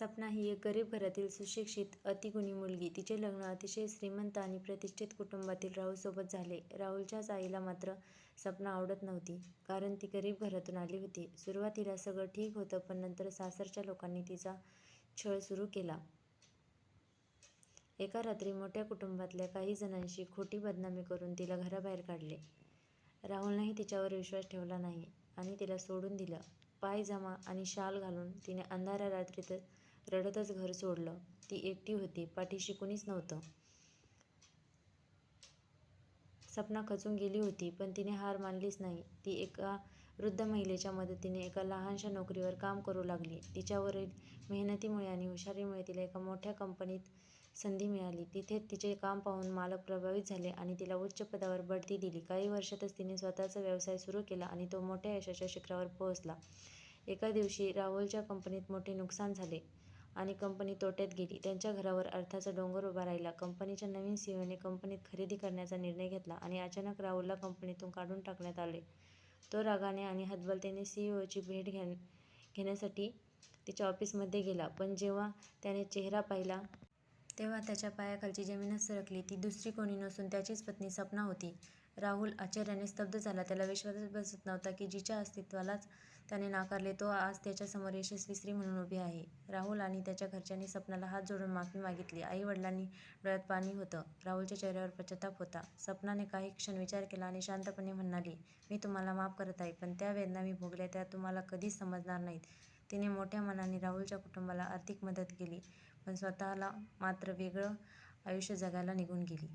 सपना ही एक गरीब घरातील सुशिक्षित अतिगुणी मुलगी. तिचे लग्न अतिशय श्रीमंत आणि प्रतिष्ठित कुटुंबातील राहुलसोबत झाले. राहुलच्याच आईला मात्र सपना आवडत नव्हती. कारण ती गरीब घरातून आली होती. सुरुवातीला सगळं ठीक होतं पण नंतर सासरच्या लोकांनी तिचा छळ सुरू केला. एका रात्री मोठ्या कुटुंबातल्या काही जणांशी खोटी बदनामी करून तिला घराबाहेर काढले. राहुलनेही तिच्यावर विश्वास ठेवला नाही आणि तिला सोडून दिलं. पायजमा आणि शाल घालून तिने अंधाऱ्या रात्रीत रडतच घर सोडलं. ती एकटी होती. पाठीशी कुणीच नव्हतं. सपना खचून गेली होती पण तिने हार मानलीच नाही. ती एका वृद्ध महिलेच्या मदतीने एका लहानशा नोकरीवर काम करू लागली. तिच्यावरील मेहनतीमुळे आणि हुशारीमुळे तिला एका मोठ्या कंपनीत संधी मिळाली. तिथे तिचे काम पाहून मालक प्रभावित झाले आणि तिला उच्च पदावर बढती दिली. काही वर्षातच तिने स्वतःचा व्यवसाय सुरू केला आणि तो मोठ्या यशाच्या शिखरावर पोहोचला. एका दिवशी राहुलच्या कंपनीत मोठे नुकसान झाले आणि कंपनी तोट्यात गेली. त्यांच्या घरावर अर्थाचा डोंगर उभा राहिला. कंपनीच्या नवीन सीईओने कंपनीत खरेदी करण्याचा निर्णय घेतला आणि अचानक राहुलला कंपनीतून काढून टाकण्यात आले. तो रागाने आणि हतबलतेने सीईओची भेट घेण्यासाठी तिच्या ऑफिसमध्ये गेला. पण जेव्हा त्याने चेहरा पाहिला. तेव्हा त्याच्या पायाखालची जमीनच सरकली. ती दुसरी कोणी नसून त्याचीच पत्नी सपना होती. राहुल आश्चर्याने स्तब्ध झाला. त्याला विश्वासच बसत नव्हता की जिच्या अस्तित्वालाच त्याने नाकारले तो आज त्याच्यासमोर यशस्वी स्त्री म्हणून उभी आहे. राहुल आणि त्याच्या घरच्यांनी सपनाला हात जोडून माफी मागितली. आई वडिलांनी डोळ्यात पाणी होतं. राहुलच्या चेहऱ्यावर पश्चाताप होता. सपनाने काही क्षण विचार केला आणि शांतपणे म्हणाली, मी तुम्हाला माफ करत आहे. पण त्या वेदना मी भोगल्या त्या तुम्हाला कधीच समजणार नाहीत. तिने मोठ्या मनाने राहुलच्या कुटुंबाला आर्थिक मदत केली पण स्वतःला मात्र वेगळं आयुष्य जगायला निघून गेली.